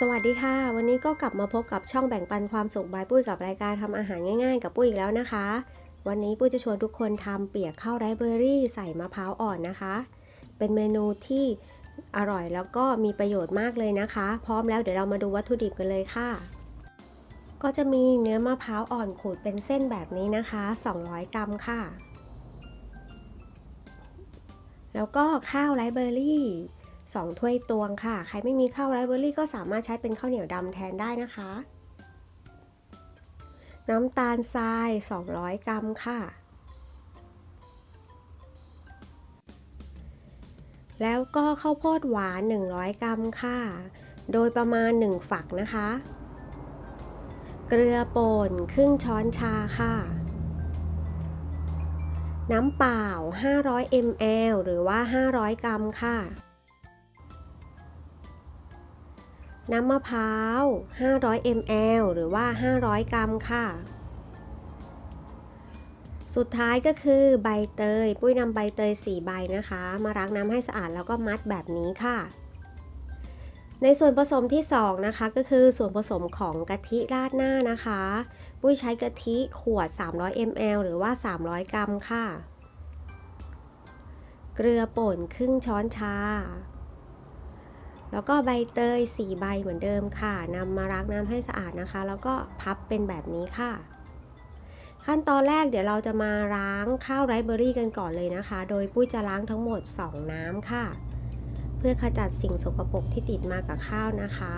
สวัสดีค่ะ วันนี้ก็กลับมาพบกับช่องแบ่งปันความสุขบายปุ้ยกับรายการทำอาหารง่ายๆ กับปุ้ยอีกแล้วนะคะ วันนี้ปุ้ยจะชวนทุกคนทำเปียกข้าวไรเบอร์รี่ใส่มะพร้าวอ่อนนะคะ เป็นเมนูที่อร่อยแล้วก็มีประโยชน์มากเลยนะคะ พร้อมแล้วเดี๋ยวเรามาดูวัตถุดิบกันเลยค่ะ ก็จะมีเนื้อมะพร้าวอ่อนขูดเป็นเส้นแบบนี้นะคะ 200 กรัมค่ะ แล้วก็ข้าวไรเบอร์รี่ 2 ถ้วยตวงค่ะ ใครไม่มีข้าวไรเบอร์รี่ก็สามารถใช้เป็นข้าวเหนียวดำแทนได้นะคะ น้ำตาลทราย 200 กรัมค่ะ แล้วก็ข้าวโพดหวาน 100 กรัมค่ะ โดยประมาณ 1 ฝักนะคะ เกลือป่นครึ่งช้อนชาค่ะน้ำเปล่า 500 ml หรือว่า 500 กรัมค่ะ น้ำมะพร้าว 500 ml หรือว่า 500 กรัมค่ะ สุดท้ายก็คือใบเตย ปุ้ยนำใบเตย 4 ใบนะคะ มาล้างน้ำให้สะอาดแล้วก็มัดแบบนี้ค่ะ ในส่วนผสมที่ 2 นะคะ ก็คือส่วนผสมของกะทิราดหน้านะคะ ปุ้ยใช้กะทิขวด 300 ml หรือว่า 300 กรัมค่ะ เกลือป่นครึ่งช้อนชา แล้วก็ใบเตย4ใบเหมือนเดิมค่ะนำมาล้างน้ำให้สะอาดนะคะ แล้วก็พับเป็นแบบนี้ค่ะ ขั้นตอนแรกเดี๋ยวเราจะมาล้างข้าวไรซ์เบอร์รี่กันก่อนเลยนะคะ โดยปุ้ยจะล้างทั้งหมด 2 น้ำค่ะ เพื่อขจัดสิ่งสกปรกที่ติดมากับข้าวนะคะ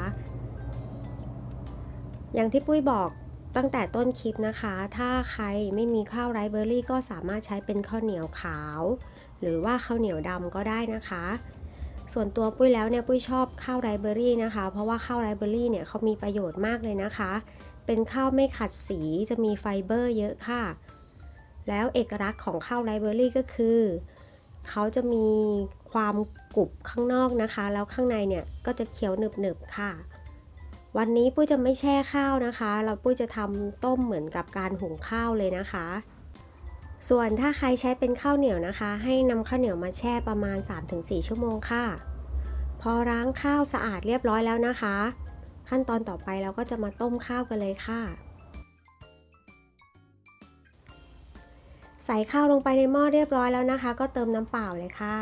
อย่างที่ปุ้ยบอกตั้งแต่ต้นคลิปนะคะ ถ้าใครไม่มีข้าวไรซ์เบอร์รี่ก็สามารถใช้เป็นข้าวเหนียวขาว หรือว่าข้าวเหนียวดำก็ได้นะคะ ส่วนตัวปุ้ยแล้วเนี่ยปุ้ยชอบข้าวไรเบอรี่นะคะ เพราะว่าข้าวไรเบอรี่เนี่ยเขามีประโยชน์มากเลยนะคะ เป็นข้าวไม่ขัดสีจะมีไฟเบอร์เยอะค่ะ แล้วเอกลักษณ์ของข้าวไรเบอร์รี่ก็คือเขาจะมีความกรุบข้างนอกนะคะ แล้วข้างในเนี่ยก็จะเคี้ยวหนึบๆค่ะ วันนี้ปุ้ยจะไม่แช่ข้าวนะคะ เราปุ้ยจะทำต้มเหมือนกับการหุงข้าวเลยนะคะ ส่วนถ้าใครใช้เป็นข้าวเหนียวนะคะ ให้นำข้าวเหนียวมาแช่ประมาณ 3-4 ชั่วโมงค่ะ พอล้างข้าวสะอาดเรียบร้อยแล้วนะคะ ขั้นตอนต่อไปเราก็จะมาต้มข้าวกันเลยค่ะ ใส่ข้าวลงไปในหม้อเรียบร้อยแล้วนะคะ ก็เติมน้ำเปล่าเลยค่ะ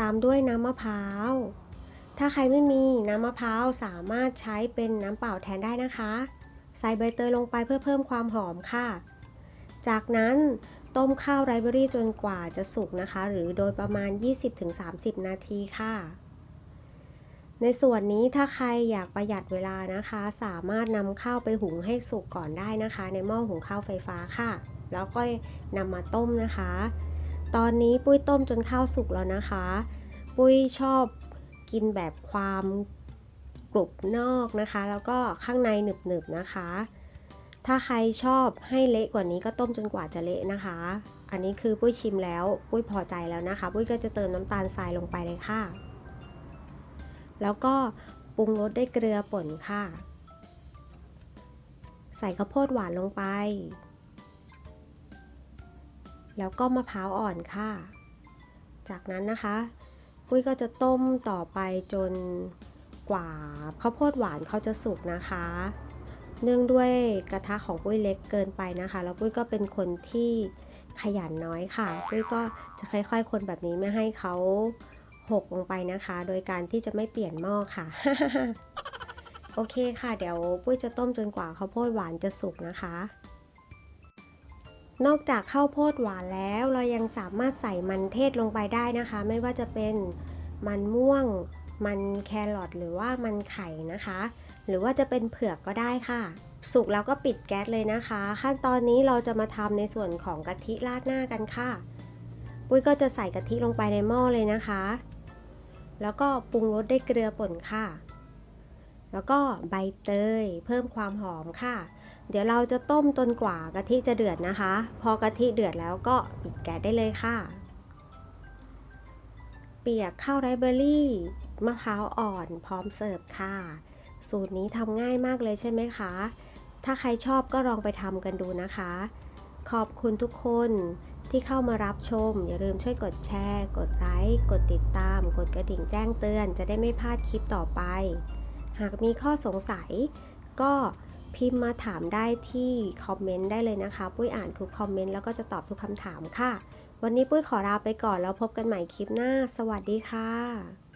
ตามด้วยน้ำมะพร้าว ถ้าใครไม่มีน้ำมะพร้าวสามารถใช้เป็นน้ำเปล่าแทนได้นะคะ ใส่ใบเตยลงไปเพื่อเพิ่มความหอมค่ะ จากนั้นต้มข้าวไรเบอรี่จนกว่าจะสุกนะคะ หรือโดยประมาณ 20-30 นาทีค่ะ ในส่วนนี้ถ้าใครอยากประหยัดเวลานะคะ สามารถนำข้าวไปหุงให้สุกก่อนได้นะคะ ในหม้อหุงข้าวไฟฟ้าค่ะ แล้วก็นำมาต้มนะคะ ตอนนี้ปุ้ยต้มจนข้าวสุกแล้วนะคะ ปุ้ยชอบกินแบบความกรุบนอกนะคะ แล้วก็ข้างในหนึบๆนะคะ ถ้าใครชอบให้เละกว่านี้ก็ต้มจนกว่าจะเละนะคะ อันนี้คือปุ้ยชิมแล้วปุ้ยพอใจแล้วนะคะ ปุ้ยก็จะเติมน้ำตาลทรายลงไปเลยค่ะ แล้วก็ปรุงรสด้วยเกลือป่นค่ะ ใส่ข้าวโพดหวานลงไป แล้วก็มะพร้าวอ่อนค่ะ จากนั้นนะคะ ปุ้ยก็จะต้มต่อไปจนกว่าข้าวโพดหวานเขาจะสุกนะคะ เนื่องด้วยกระทะของปุ้ยเล็กเกินไปนะคะ แล้วปุ้ยก็เป็นคนที่ขยันน้อยค่ะ ปุ้ยก็จะค่อยๆ คนแบบนี้ไม่ให้เขาหกลงไปนะคะ โดยการที่จะไม่เปลี่ยนหม้อค่ะ โอเคค่ะ เดี๋ยวปุ้ยจะต้มจนกว่าข้าวโพดหวานจะสุกนะคะ นอกจากข้าวโพดหวานแล้วเรายังสามารถใส่มันเทศลงไปได้นะคะ ไม่ว่าจะเป็นมันม่วง มันแครอทหรือว่ามันไข่นะคะ หรือว่าจะเป็นเผือกก็ได้ค่ะ สุกแล้วก็ปิดแก๊สเลยนะคะ ขั้นตอนนี้เราจะมาทำในส่วนของกะทิราดหน้ากันค่ะ ปุ้ยก็จะใส่กะทิลงไปในหม้อเลยนะคะ แล้วก็ปรุงรสด้วยเกลือป่นค่ะ แล้วก็ใบเตย เพิ่มความหอมค่ะ เดี๋ยวเราจะต้มจนกว่ากะทิจะเดือดนะคะ พอกะทิเดือดแล้วก็ปิดแก๊สได้เลยค่ะ เปียกข้าวไรเบอรี่มะพร้าวอ่อนพร้อมเสิร์ฟค่ะ สูตรนี้ทำง่ายมากเลยใช่ไหมคะ ถ้าใครชอบก็ลองไปทำกันดูนะคะ ขอบคุณทุกคนที่เข้ามารับชม อย่าลืมช่วยกดแชร์ กดไลค์ กดติดตาม กดกระดิ่งแจ้งเตือน จะได้ไม่พลาดคลิปต่อไป หากมีข้อสงสัย ก็พิมพ์มาถามได้ที่คอมเมนต์ได้เลยนะคะ ปุ้ยอ่านทุกคอมเมนต์แล้วก็จะตอบทุกคำถามค่ะ วันนี้ปุ้ยขอลาไปก่อนแล้วพบกันใหม่คลิปหน้า สวัสดีค่ะ